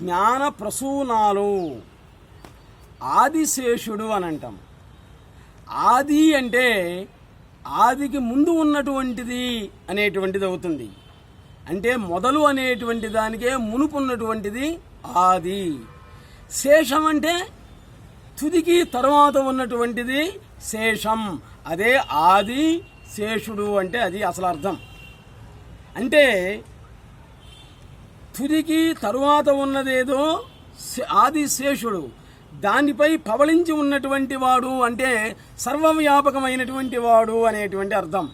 జ్ఞాన ప్రసూనాలు. ఆదిశేషుడు అని అంటాం ఆది అంటే ఆదికి ముందు ఉన్నటువంటిది అనేటువంటిది అవుతుంది. అంటే మొదలు అనేటువంటి దానికే మునుపు ఉన్నటువంటిది ఆది. శేషం అంటే తుదికి తర్వాత ఉన్నటువంటిది శేషం. అదే ఆది శేషుడు అంటే అది అసలు అర్థం. అంటే తుదికి తరువాత ఉన్నదేదో ఆదిశేషుడు. దానిపై పవళించి ఉన్నటువంటి వాడు అంటే సర్వవ్యాపకమైనటువంటి వాడు అనేటువంటి అర్థం.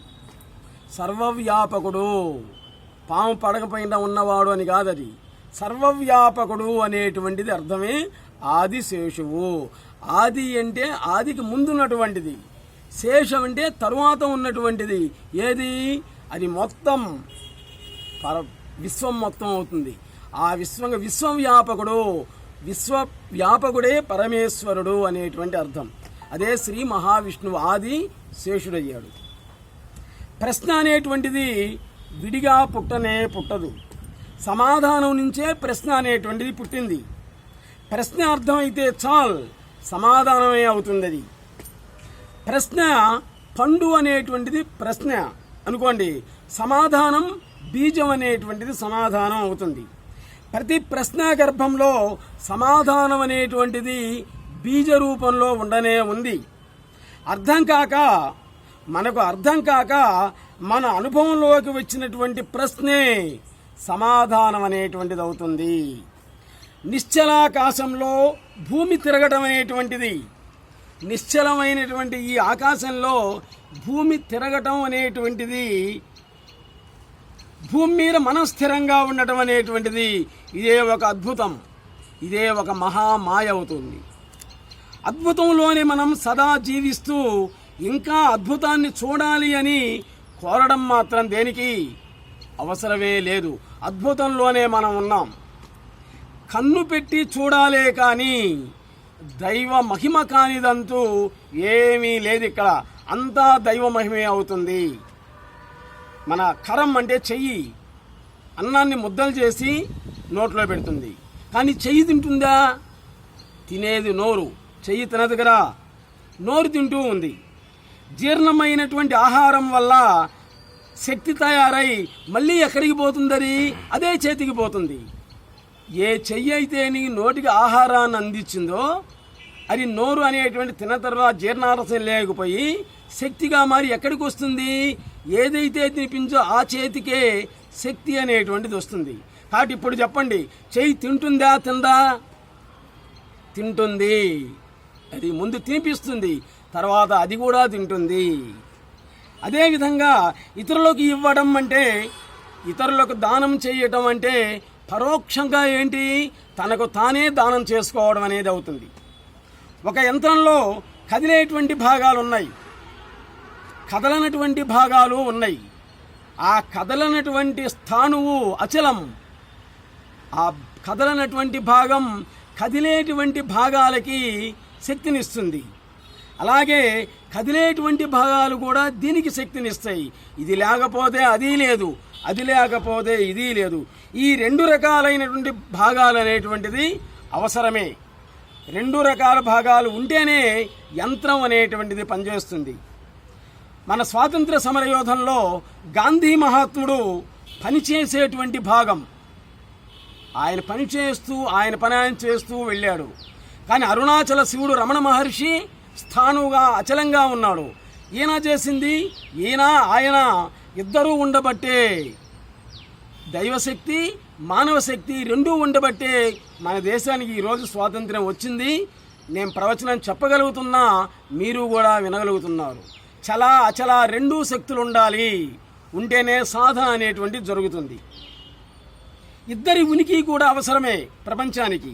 సర్వవ్యాపకుడు. పాము పడకపోయిన ఉన్నవాడు అని కాదది. సర్వవ్యాపకుడు అనేటువంటిది అర్థమే ఆది శేషువు ఆది అంటే ఆదికి ముందున్నటువంటిది. శేషం అంటే తరువాత ఉన్నటువంటిది. ఏది? అది మొత్తం. పర విశ్వం మొత్తం అవుతుంది. ఆ విశ్వం విశ్వం వ్యాపకుడు విశ్వ వ్యాపకుడే పరమేశ్వరుడు అనేటువంటి అర్థం. అదే శ్రీ మహావిష్ణువు ఆది శేషుడయ్యాడు. ప్రశ్న అనేటువంటిది విడిగా పుట్టనే పుట్టదు. సమాధానం నుంచే ప్రశ్న అనేటువంటిది పుట్టింది. ప్రశ్న అర్థం అయితే చాల్ సమాధానమే అవుతుంది అది ప్రశ్న పండు అనేటువంటిది ప్రశ్న. అనుకోండి సమాధానం బీజం అనేటువంటిది సమాధానం అవుతుంది. ప్రతి ప్రశ్న గర్భంలో సమాధానం అనేటువంటిది బీజ రూపంలో ఉండనే ఉంది. అర్థం కాక మనకు అర్థం కాక మన అనుభవంలోకి వచ్చినటువంటి ప్రశ్నే సమాధానం అనేటువంటిది అవుతుంది. నిశ్చలాకాశంలో భూమి తిరగటం అనేటువంటిది నిశ్చలమైనటువంటి ఈ ఆకాశంలో భూమి తిరగటం అనేటువంటిది భూమి మీద మనం స్థిరంగా ఉండటం అనేటువంటిది ఇదే ఒక అద్భుతం. ఇదే ఒక మహామాయ అవుతుంది. అద్భుతంలోనే మనం సదా జీవిస్తూ ఇంకా అద్భుతాన్ని చూడాలి అని కోరడం మాత్రం దేనికి? అవసరమే లేదు. అద్భుతంలోనే మనం ఉన్నాం. కన్ను పెట్టి చూడాలే కానీ దైవ మహిమ కానిదంటూ ఏమీ లేదు ఇక్కడ అంతా దైవ మహిమే అవుతుంది. మన కరం అంటే చెయ్యి. అన్నాన్ని ముద్దలు చేసి నోట్లో పెడుతుంది. కానీ చెయ్యి తింటుందా? తినేది నోరు. చెయ్యి తినదు కదా. నోరు తింటూ ఉంది. జీర్ణమైనటువంటి ఆహారం వల్ల శక్తి తయారై మళ్ళీ ఎక్కడికి పోతుందని అదే చేతికి పోతుంది. ఏ చెయ్యి అయితే నీ నోటికి ఆహారాన్ని అందించిందో అది నోరు అనేటువంటి తిన్న తర్వాత జీర్ణారసం లేకపోయి శక్తిగా మారి ఎక్కడికి వస్తుంది ఏదైతే తినిపించో ఆ చేతికే శక్తి అనేటువంటిది వస్తుంది. కాబట్టి ఇప్పుడు చెప్పండి చెయ్యి తింటుందా తిందా తింటుంది. అది ముందు తినిపిస్తుంది తర్వాత అది కూడా తింటుంది. అదేవిధంగా ఇతరులకు ఇవ్వడం అంటే ఇతరులకు దానం చేయటం అంటే పరోక్షంగా ఏంటి? తనకు తానే దానం చేసుకోవడం అనేది అవుతుంది. ఒక యంత్రంలో కదిలేటువంటి భాగాలు ఉన్నాయి కదలనటువంటి భాగాలు ఉన్నాయి. ఆ కదలనటువంటి స్థానువు అచలం ఆ కదలనటువంటి భాగం కదిలేటువంటి భాగాలకి శక్తినిస్తుంది. అలాగే కదిలేటువంటి భాగాలు కూడా దీనికి శక్తినిస్తాయి. ఇది లేకపోతే అది లేదు అది లేకపోతే ఇది లేదు. ఈ రెండు రకాలైనటువంటి భాగాలు అనేటువంటిది అవసరమే. రెండు రకాల భాగాలు ఉంటేనే యంత్రం అనేటువంటిది పనిచేస్తుంది. మన స్వాతంత్ర సమరయోధంలో గాంధీ మహాత్ముడు పనిచేసేటువంటి భాగం. ఆయన పని చేస్తూ ఆయన పని ఆయన చేస్తూ వెళ్ళాడు. కానీ అరుణాచల శివుడు రమణ మహర్షి స్థానువుగా అచలంగా ఉన్నాడు. ఈయన చేసింది ఈయన ఆయన ఇద్దరూ ఉండబట్టే దైవశక్తి మానవ శక్తి రెండూ ఉండబట్టే మన దేశానికి ఈరోజు స్వాతంత్రం వచ్చింది. నేను ప్రవచనం చెప్పగలుగుతున్నా మీరు కూడా వినగలుగుతున్నారు. చలా అచల రెండూ శక్తులు ఉండాలి ఉంటేనే సాధన అనేటువంటి జరుగుతుంది. ఇద్దరి ఉనికి కూడా అవసరమే ప్రపంచానికి.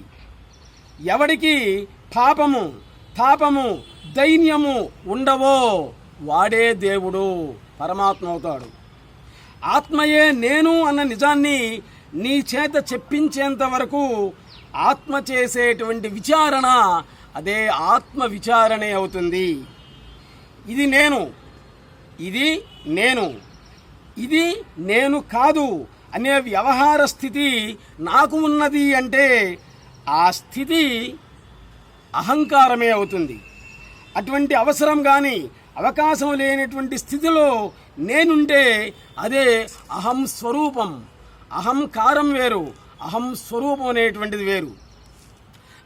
ఎవడికి పాపము తాపము దైన్యము ఉండవో వాడే దేవుడు పరమాత్మ అవుతాడు. ఆత్మయే నేను అన్న నిజాన్ని నీ చేత చెప్పించేంత వరకు ఆత్మ చేసేటువంటి విచారణ అదే ఆత్మ విచారణే అవుతుంది. ఇది నేను. ఇది నేను. ఇది నేను కాదు అనే వ్యవహార స్థితి నాకు ఉన్నది అంటే ఆ స్థితి అహంకారమే అవుతుంది. అటువంటి అవసరం కానీ అవకాశం లేనటువంటి స్థితిలో నేనుంటే అదే అహం స్వరూపం. అహంకారం వేరు అహం స్వరూపం అనేటువంటిది వేరు.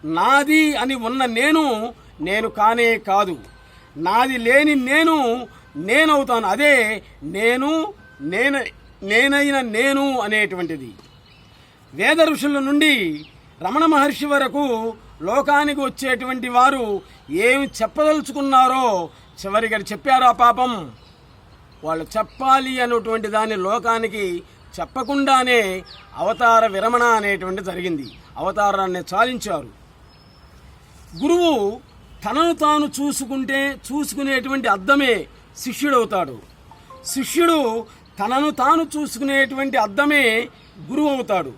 నాది అని ఉన్న నేను నేను కానే కాదు. నాది లేని నేను నేనవుతాను. అదే నేను నేను నేనైన నేను అనేటువంటిది. వేద ఋషుల నుండి రమణ మహర్షి వరకు లోకానికి వచ్చేటువంటి వారు ఏమి చెప్పదలుచుకున్నారో చివరిగా చెప్పారా పాపం. వాళ్ళు చెప్పాలి అన్నటువంటి దాన్ని లోకానికి చెప్పకుండానే అవతార విరమణ అనేటువంటి జరిగింది. అవతారాన్ని చాలించారు. గురువు తనను తాను చూసుకుంటే చూసుకునేటువంటి అద్దమే శిష్యుడవుతాడు. శిష్యుడు తనను తాను చూసుకునేటువంటి అద్దమే గురువు అవుతాడు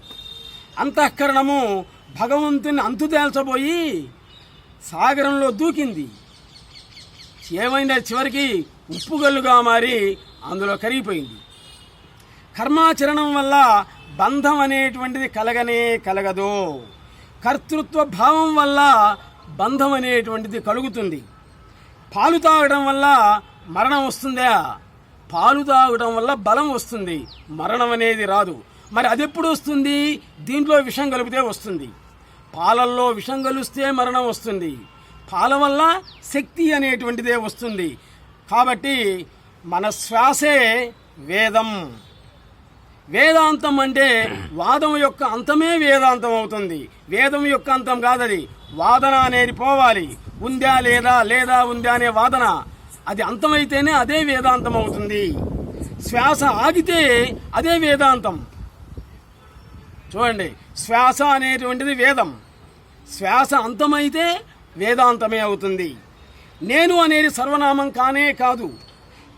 అంతఃకరణము భగవంతుని అంతు తేల్చబోయి సాగరంలో దూకింది. ఏమైనా చివరికి ఉప్పుగల్లుగా మారి అందులో కరిగిపోయింది. కర్మాచరణం వల్ల బంధం అనేటువంటిది కలగనే కలగదు. కర్తృత్వ భావం వల్ల బంధం అనేటువంటిది కలుగుతుంది. పాలు తాగడం వల్ల మరణం వస్తుందా? పాలు తాగడం వల్ల బలం వస్తుంది. మరణం అనేది రాదు. మరి అది ఎప్పుడు వస్తుంది? దీంట్లో విషం కలిపితే వస్తుంది. పాలల్లో విషం కలిస్తే మరణం వస్తుంది. పాల వల్ల శక్తి అనేటువంటిదే వస్తుంది. కాబట్టి మన శ్వాసే వేదం. వేదాంతం అంటే వాదం యొక్క అంతమే వేదాంతం అవుతుంది. వేదం యొక్క అంతం కాదది. వాదన అనేది పోవాలి. ఉందా లేదా లేదా ఉందా అనే వాదన. అది అంతమైతేనే అదే వేదాంతం అవుతుంది. శ్వాస ఆగితే అదే వేదాంతం. చూడండి శ్వాస అనేటువంటిది వేదం. శ్వాస అంతమైతే వేదాంతమే అవుతుంది. నేను అనేది సర్వనామం కానే కాదు.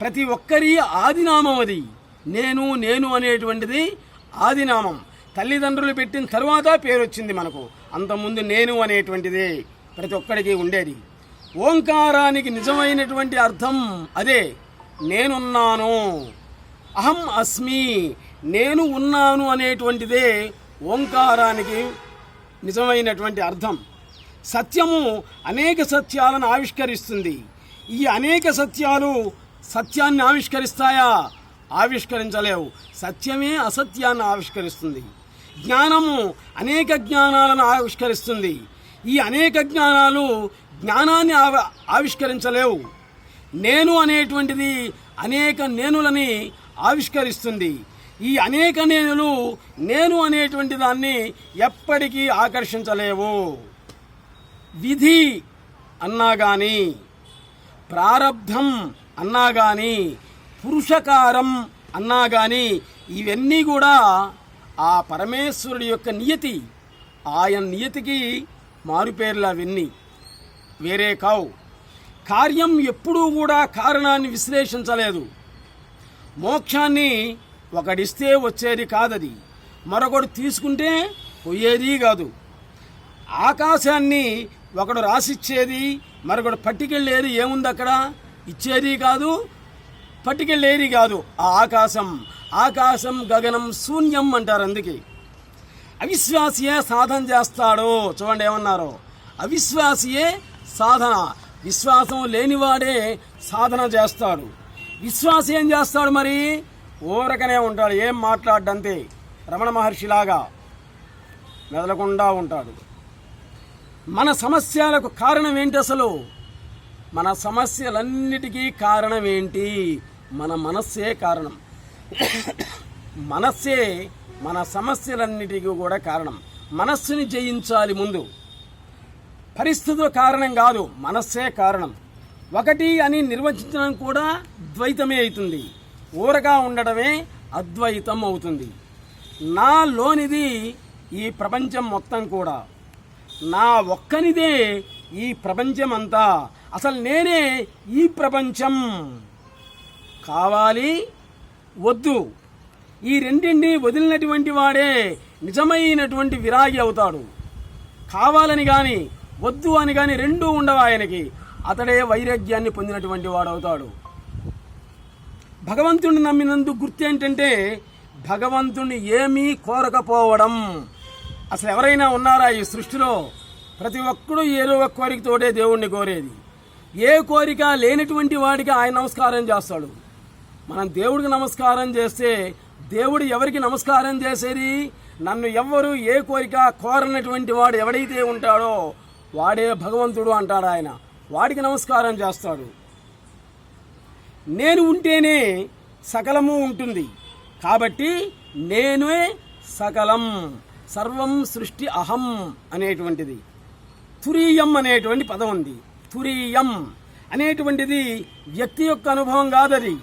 ప్రతి ఒక్కరి ఆదినామం అది. నేను నేను అనేటువంటిది ఆదినామం. తల్లిదండ్రులు పెట్టిన తర్వాత పేరు వచ్చింది మనకు. అంతకుముందు నేను అనేటువంటిదే ప్రతి ఒక్కడికి ఉండేది. ఓంకారానికి నిజమైనటువంటి అర్థం అదే. నేనున్నాను. అహం అస్మి. నేను ఉన్నాను అనేటువంటిదే ఓంకారానికి నిజమైనటువంటి అర్థం. సత్యము అనేక సత్యాలను ఆవిష్కరిస్తుంది. ఈ అనేక సత్యాలు సత్యాన్ని ఆవిష్కరిస్తాయా? ఆవిష్కరించలేవు. సత్యమే అసత్యాన్ని ఆవిష్కరిస్తుంది. జ్ఞానము అనేక జ్ఞానాలను ఆవిష్కరిస్తుంది. ఈ అనేక జ్ఞానాలు జ్ఞానాన్ని ఆవి ఆవిష్కరించలేవు. నేను అనేటువంటిది అనేక నేనులని ఆవిష్కరిస్తుంది. ఈ అనేక నేనులు నేను అనేటువంటి దాన్ని ఎప్పటికీ ఆకర్షించలేవు. విధి అన్నా కానీ ప్రారబ్ధం అన్నా కానీ పురుషకారం అన్నా కానీ ఇవన్నీ కూడా ఆ పరమేశ్వరుడి యొక్క నియతి. ఆయన నియతికి మారుపేర్లు అవన్నీ వేరే కావు. కార్యం ఎప్పుడూ కూడా కారణాన్ని విశ్లేషించలేదు. మోక్షాన్ని ఒకడిస్తే వచ్చేది కాదది. మరొకడు తీసుకుంటే పోయేది కాదు. ఆకాశాన్ని ఒకడు రాసిచ్చేది మరొకడు పట్టుకెళ్ళేది ఏముంది అక్కడ ఇచ్చేది కాదు పట్టుకెళ్ళేది కాదు ఆ ఆకాశం. ఆకాశం గగనం శూన్యం అంటారు అందుకే. అవిశ్వాసియే సాధన చేస్తాడు. చూడండి ఏమన్నారు? అవిశ్వాసియే సాధన. విశ్వాసం లేనివాడే సాధన చేస్తాడు. విశ్వాసి ఏం చేస్తాడు మరి? ఊరకనే ఉంటాడు. ఏం మాట్లాడంతే రమణ మహర్షిలాగా మెదలకుండా ఉంటాడు. మన సమస్యలకు కారణం ఏంటి అసలు? మన సమస్యలన్నిటికీ కారణం ఏంటి మన మనస్సే కారణం. మనస్సే మన సమస్యలన్నిటికీ కూడా కారణం. మనస్సుని జయించాలి ముందు. పరిస్థితుల కారణం కాదు మనస్సే కారణం. ఒకటి అని నిర్వచించడం కూడా ద్వైతమే అవుతుంది. ఊరగా ఉండడమే అద్వైతం అవుతుంది. నాలోనిది ఈ ప్రపంచం మొత్తం కూడా. నా ఒక్కనిదే ఈ ప్రపంచం అంతా అసలు నేనే ఈ ప్రపంచం. కావాలి వద్దు. ఈ రెండింటిని వదిలినటువంటి వాడే నిజమైనటువంటి విరాగి అవుతాడు. కావాలని కానీ వద్దు అని కానీ రెండూ ఉండవు ఆయనకి. అతడే వైరాగ్యాన్ని పొందినటువంటి వాడు అవుతాడు భగవంతుడిని నమ్మినందుకు గుర్తు ఏంటంటే భగవంతుడిని ఏమీ కోరకపోవడం. అసలు ఎవరైనా ఉన్నారా ఈ సృష్టిలో? ప్రతి ఒక్కడు ఏదో ఒక కోరికతోటే దేవుణ్ణి కోరేది. ఏ కోరిక లేనటువంటి వాడికి ఆయన నమస్కారం చేస్తాడు. మనం దేవుడికి నమస్కారం చేస్తే దేవుడు ఎవరికి నమస్కారం చేసేది? నన్ను ఎవ్వరు ఏ కోరిక కోరనటువంటి వాడు ఎవడైతే ఉంటాడో వాడే భగవంతుడు అంటాడు ఆయన. వాడికి నమస్కారం చేస్తాడు. నేను ఉంటేనే సకలము ఉంటుంది. కాబట్టి నేనే సకలం సర్వం సృష్టి అహం అనేటువంటిది. తురీయం అనేటువంటి పదం ఉంది. తురీయం అనేటువంటిది వ్యక్తి యొక్క అనుభవం కాదది.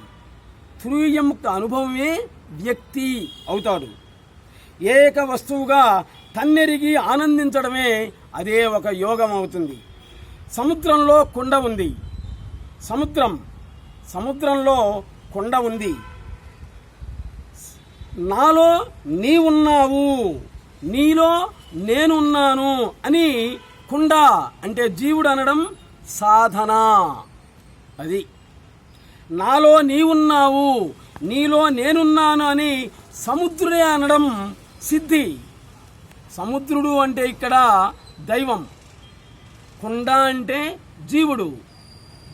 తురీయం అనుభవమే వ్యక్తి అవుతాడు. ఏక వస్తువుగా తన్నెరిగి ఆనందించడమే అదే ఒక యోగం అవుతుంది సముద్రంలో కుండ ఉంది. సముద్రం సముద్రంలో కొండ ఉంది. నాలో నీవున్నావు నీలో నేనున్నాను అని కుండ అంటే జీవుడు అనడం సాధన. అది నాలో నీవున్నావు నీలో నేనున్నాను అని సముద్రుడే అనడం సిద్ధి. సముద్రుడు అంటే ఇక్కడ దైవం. కుండ అంటే జీవుడు.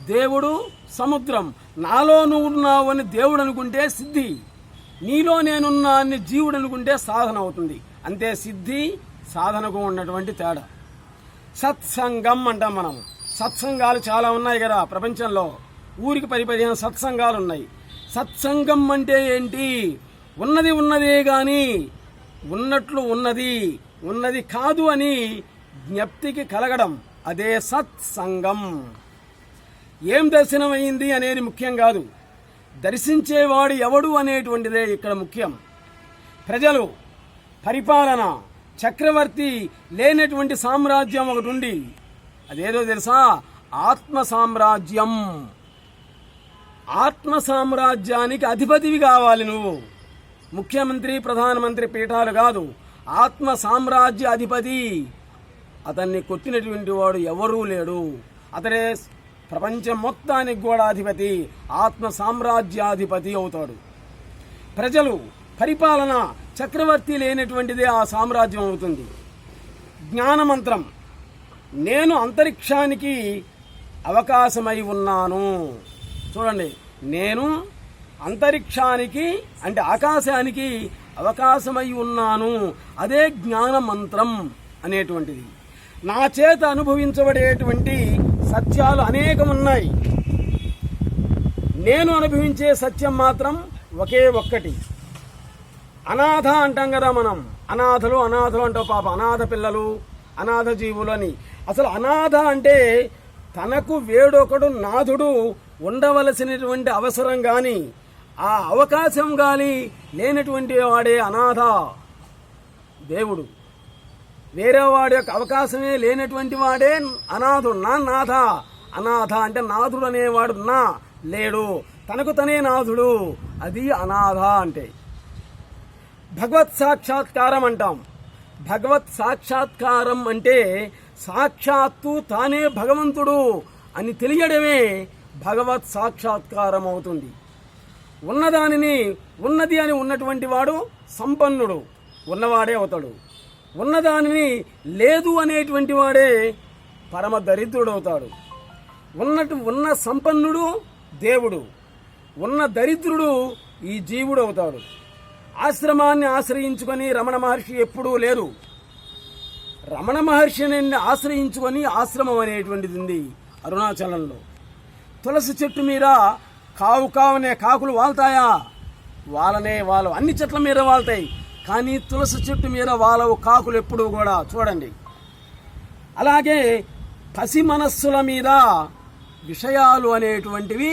దేవుడు సముద్రం. నాలో నువ్వు ఉన్నావు అని దేవుడు అనుకుంటే సిద్ధి. నీలో నేనున్నా అని జీవుడు అనుకుంటే సాధన అవుతుంది. అంతే సిద్ధి సాధనకు ఉన్నటువంటి తేడా. సత్సంగం అంటాం మనం. సత్సంగాలు చాలా ఉన్నాయి కదా ప్రపంచంలో. ఊరికి పది పదిహేను సత్సంగాలు ఉన్నాయి సత్సంగం అంటే ఏంటి? ఉన్నది ఉన్నదే కానీ ఉన్నట్లు ఉన్నది ఉన్నది కాదు అని జ్ఞప్తికి కలగడం అదే సత్సంగం. ఏం దర్శనమైంది అనేది ముఖ్యం కాదు. దర్శించేవాడు ఎవడు అనేటువంటిదే ఇక్కడ ముఖ్యం. ప్రజలు పరిపాలన చక్రవర్తి లేనటువంటి సామ్రాజ్యం ఒకటి ఉంది. అదేదో తెలుసా? ఆత్మ సామ్రాజ్యం. ఆత్మ సామ్రాజ్యానికి అధిపతివి కావాలి నువ్వు. ముఖ్యమంత్రి ప్రధానమంత్రి పీఠాలు కాదు ఆత్మ సామ్రాజ్య అధిపతి. అతన్ని కొట్టినటువంటి వాడు ఎవరూ లేడు. అతడే ప్రపంచం మొత్తానికి కూడా అధిపతి ఆత్మ సామ్రాజ్యాధిపతి అవుతాడు. ప్రజలు పరిపాలన చక్రవర్తి లేనటువంటిదే ఆ సామ్రాజ్యం అవుతుంది. జ్ఞానమంత్రం నేను అంతరిక్షానికి అవకాశమై ఉన్నాను. చూడండి నేను అంతరిక్షానికి అంటే ఆకాశానికి అవకాశమై ఉన్నాను. అదే జ్ఞాన మంత్రం అనేటువంటిది. నా చేత అనుభవించబడేటువంటి సత్యాలు అనేకం ఉన్నాయి నేను అనుభవించే సత్యం మాత్రం ఒకే ఒక్కటి. అనాథ అంటాం కదా మనం. అనాథలు అనాథలు అంటావు పాప. అనాథ పిల్లలు అనాథ జీవులు అని. అసలు అనాథ అంటే తనకు వేడొకడు నాథుడు ఉండవలసినటువంటి అవసరం కానీ ఆ అవకాశం కానీ లేనటువంటి వాడే అనాథ దేవుడు. వేరే వాడి యొక్క అవకాశమే లేనటువంటి వాడే అనాథుడు నా నాథ అనాథ అంటే నాథుడు అనేవాడు నా లేడు. తనకు తనే నాథుడు. అది అనాథ అంటే. భగవత్ సాక్షాత్కారం అంటాం. భగవత్ సాక్షాత్కారం అంటే సాక్షాత్తు తానే భగవంతుడు అని తెలియడమే భగవత్ సాక్షాత్కారం అవుతుంది. ఉన్నదానిని ఉన్నది అని ఉన్నటువంటి వాడు సంపన్నుడు ఉన్నవాడే అవుతాడు. ఉన్నదానిని లేదు అనేటువంటి వాడే పరమ దరిద్రుడు అవుతాడు ఉన్నట్టు ఉన్న సంపన్నుడు దేవుడు. ఉన్న దరిద్రుడు ఈ జీవుడు అవుతాడు. ఆశ్రమాన్ని ఆశ్రయించుకొని రమణ మహర్షి ఎప్పుడూ లేరు. రమణ మహర్షిని ఆశ్రయించుకొని ఆశ్రమం అనేటువంటిది ఉంది అరుణాచలంలో. తులసి చెట్టు మీద కావు కావునే కాకులు వాళ్తాయా? వాళ్ళనే వాళ్ళు అన్ని చెట్ల మీద వాళ్తాయి. కానీ తులసి చెట్టు మీద వాళ్ళవు కాకులు ఎప్పుడూ కూడా చూడండి. అలాగే పసి మనస్సుల మీద విషయాలు అనేటువంటివి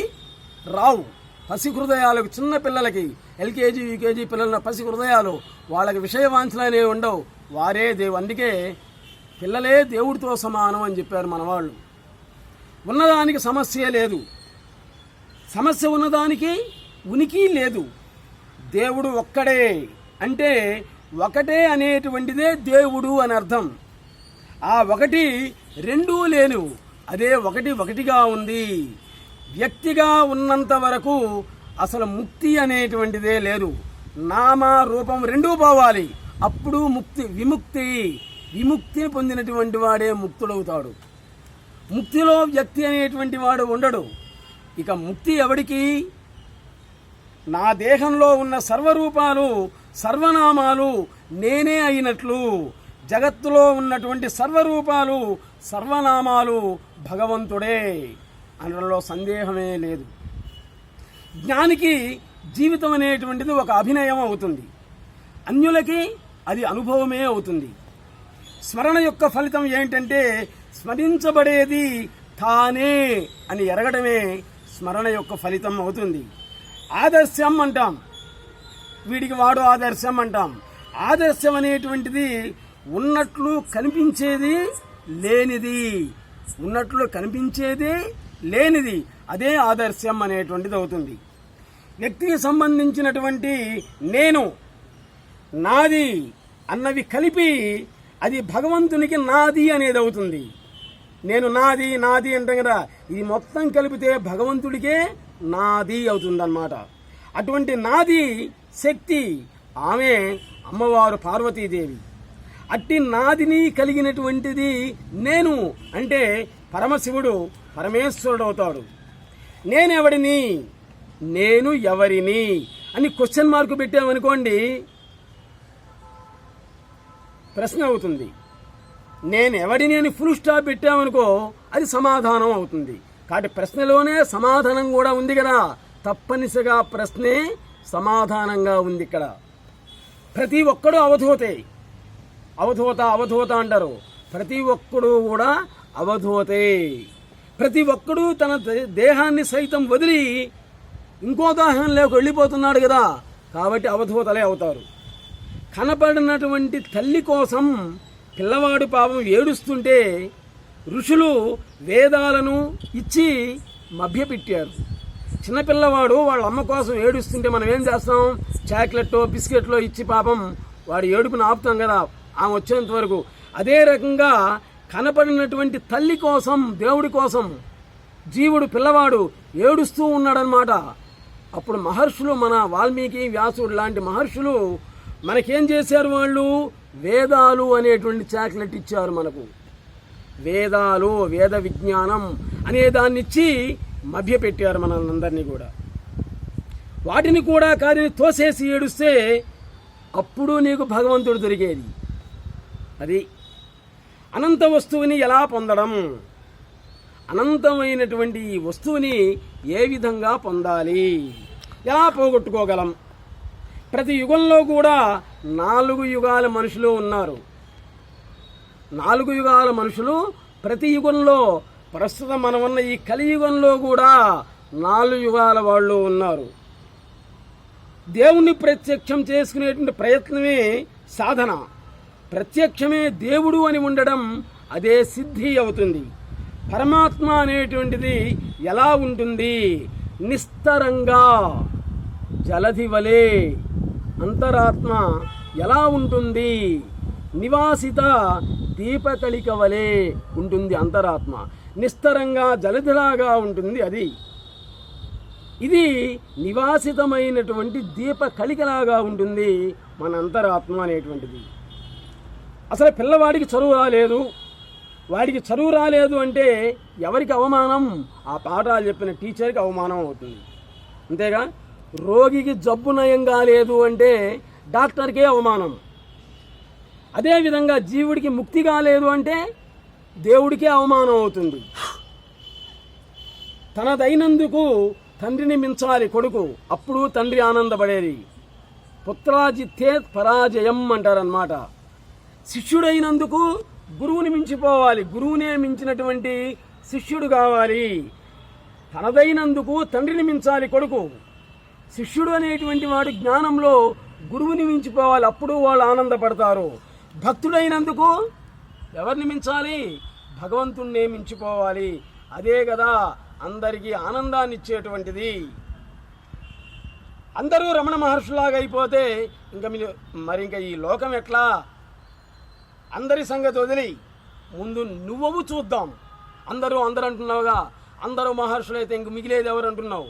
రావు. పసి హృదయాలకు చిన్న పిల్లలకి ఎల్కేజీ యూకేజీ పిల్లల పసి హృదయాలు వాళ్ళకి విషయ అనేవి ఉండవు. వారే దేవు అందుకే పిల్లలే దేవుడితో సమానం అని చెప్పారు మన వాళ్ళు ఉన్నదానికి సమస్య లేదు. సమస్య ఉన్నదానికి ఉనికి లేదు. దేవుడు ఒక్కడే అంటే ఒకటే అనేటువంటిదే దేవుడు అని అర్థం. ఆ ఒకటి రెండూ లేను. అదే ఒకటి ఒకటిగా ఉంది. వ్యక్తిగా ఉన్నంత వరకు అసలు ముక్తి అనేటువంటిదే లేదు. నామ రూపం రెండూ పోవాలి. అప్పుడు ముక్తి విముక్తి. విముక్తిని పొందినటువంటి వాడే ముక్తుడవుతాడు. ముక్తిలో వ్యక్తి అనేటువంటి వాడు ఉండడు. ఇక ముక్తి ఎవడికి? నా దేహంలో ఉన్న సర్వరూపాలు సర్వనామాలు నేనే అయినట్లు. జగత్తులో ఉన్నటువంటి సర్వరూపాలు సర్వనామాలు భగవంతుడే అనడంలో సందేహమే లేదు. జ్ఞానికి జీవితం అనేటువంటిది ఒక అభినయం అవుతుంది. అన్యులకి అది అనుభవమే అవుతుంది. స్మరణ యొక్క ఫలితం ఏంటంటే స్మరించబడేది తానే అని ఎరగడమే స్మరణ యొక్క ఫలితం అవుతుంది. ఆదర్శం అంటాం. వీడికి వాడు ఆదర్శం అంటాం. ఆదర్శం అనేటువంటిది ఉన్నట్లు కనిపించేది లేనిది. ఉన్నట్లు కనిపించేది లేనిది. అదే ఆదర్శం అనేటువంటిది అవుతుంది. వ్యక్తికి సంబంధించినటువంటి నేను నాది అన్నవి కలిపి అది భగవంతునికి నాది అనేది అవుతుంది. నేను నాది నాది అంటాం కదా. ఇది మొత్తం కలిపితే భగవంతుడికే నాది అవుతుందన్నమాట. అటువంటి నాది శక్తి ఆమె అమ్మవారు పార్వతీదేవి. అట్టి నాదిని కలిగినటువంటిది నేను అంటే పరమశివుడు పరమేశ్వరుడు అవుతాడు. నేనెవడిని? నేను ఎవరిని? అని క్వశ్చన్ మార్కు పెట్టామనుకోండి ప్రశ్న అవుతుంది. నేను ఎవడిని అని ఫుల్ స్టాప్ పెట్టామనుకో అది సమాధానం అవుతుంది. కాబట్టి ప్రశ్నలోనే సమాధానం కూడా ఉంది కదా. తప్పనిసరిగా ప్రశ్నే సమాధానంగా ఉంది ఇక్కడ. ప్రతి ఒక్కడు అవధూతే. అవధూత అవధూత అంటారు. ప్రతి ఒక్కడు కూడా అవధూతే. ప్రతి ఒక్కడు తన దే- దేహాన్ని సైతం వదిలి ఇంకో దాహంలోకి వెళ్ళిపోతున్నాడు కదా. కాబట్టి అవధూతలే అవుతారు. కనపడినటువంటి తల్లి కోసం పిల్లవాడు పాపం ఏడుస్తుంటే ఋషులు వేదాలను ఇచ్చి మభ్యపెట్టారు. చిన్నపిల్లవాడు వాళ్ళ అమ్మ కోసం ఏడుస్తుంటే మనం ఏం చేస్తాం? చాక్లెట్టో బిస్కెట్లో ఇచ్చి పాపం వాడు ఏడుపుని ఆపుతాం కదా ఆమె వచ్చేంత వరకు. అదే రకంగా కనపడినటువంటి తల్లి కోసం దేవుడి కోసం జీవుడు పిల్లవాడు ఏడుస్తూ ఉన్నాడనమాట అప్పుడు మహర్షులు మన వాల్మీకి వ్యాసుడు లాంటి మహర్షులు మనకేం చేశారు వాళ్ళు? వేదాలు అనేటువంటి చాక్లెట్ ఇచ్చారు మనకు. వేదాలు వేద విజ్ఞానం అనే దాన్ని ఇచ్చి మభ్యపెట్టారు మనందరినీ కూడా. వాటిని కూడా కాదని తోసేసి ఏడుస్తే అప్పుడు నీకు భగవంతుడు దొరికేది. అది అనంత వస్తువుని ఎలా పొందడం? అనంతమైనటువంటి ఈ వస్తువుని ఏ విధంగా పొందాలి? ఎలా పోగొట్టుకోగలం? ప్రతి యుగంలో కూడా నాలుగు యుగాల మనుషులు ఉన్నారు. నాలుగు యుగాల మనుషులు ప్రతి యుగంలో ప్రస్తుతం మనం ఉన్న ఈ కలియుగంలో కూడా నాలుగు యుగాల వాళ్ళు ఉన్నారు. దేవుణ్ణి ప్రత్యక్షం చేసుకునేటువంటి ప్రయత్నమే సాధన. ప్రత్యక్షమే దేవుడు అని ఉండడం అదే సిద్ధి అవుతుంది. పరమాత్మ అనేటువంటిది ఎలా ఉంటుంది? నిస్తరంగా జలధి వలె అంతరాత్మ ఎలా ఉంటుంది? నివాసిత దీపకళిక వలె ఉంటుంది అంతరాత్మ. నిస్తరంగా జలధిలాగా ఉంటుంది అది. ఇది నివాసితమైనటువంటి దీప కలికలాగా ఉంటుంది మన అంతరాత్మ అనేటువంటిది. అసలు పిల్లవాడికి చదువు రాలేదు. వాడికి చదువు రాలేదు అంటే ఎవరికి అవమానం? ఆ పాఠాలు చెప్పిన టీచర్కి అవమానం అవుతుంది. అంతేగా? రోగికి జబ్బు నయం కాలేదు అంటే డాక్టర్కే అవమానం. అదేవిధంగా జీవుడికి ముక్తి కాలేదు అంటే దేవుడికే అవమానం అవుతుంది. తనదైనందుకు తండ్రిని మించాలి కొడుకు. అప్పుడు తండ్రి ఆనందపడేది. పుత్రాజిత్తే పరాజయం అంటారనమాట శిష్యుడైనందుకు గురువుని మించిపోవాలి. గురువునే మించినటువంటి శిష్యుడు కావాలి. తనదైనందుకు తండ్రిని మించాలి కొడుకు. శిష్యుడు అనేటువంటి వాడు జ్ఞానంలో గురువుని మించిపోవాలి అప్పుడు వాళ్ళు ఆనందపడతారు. భక్తుడైనందుకు ఎవరిని మించాలి? భగవంతుణ్ణే మించిపోవాలి. అదే కదా అందరికీ ఆనందాన్ని ఇచ్చేటువంటిది. అందరూ రమణ మహర్షులాగా అయిపోతే ఇంకా మీరు మరి ఇంకా ఈ లోకం ఎట్లా? అందరి సంగతి వదిలి ముందు నువ్వు చూద్దాం. అందరూ అందరు అంటున్నావుగా అందరూ మహర్షులైతే ఇంక మిగిలేది ఎవరు అంటున్నావు?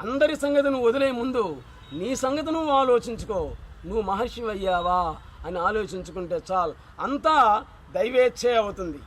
అందరి సంగతి నువ్వు వదిలే ముందు నీ సంగతి నువ్వు ఆలోచించుకో. నువ్వు మహర్షి అయ్యావా అని ఆలోచించుకుంటే చాలు. అంతా దైవేచ్ఛే అవుతుంది.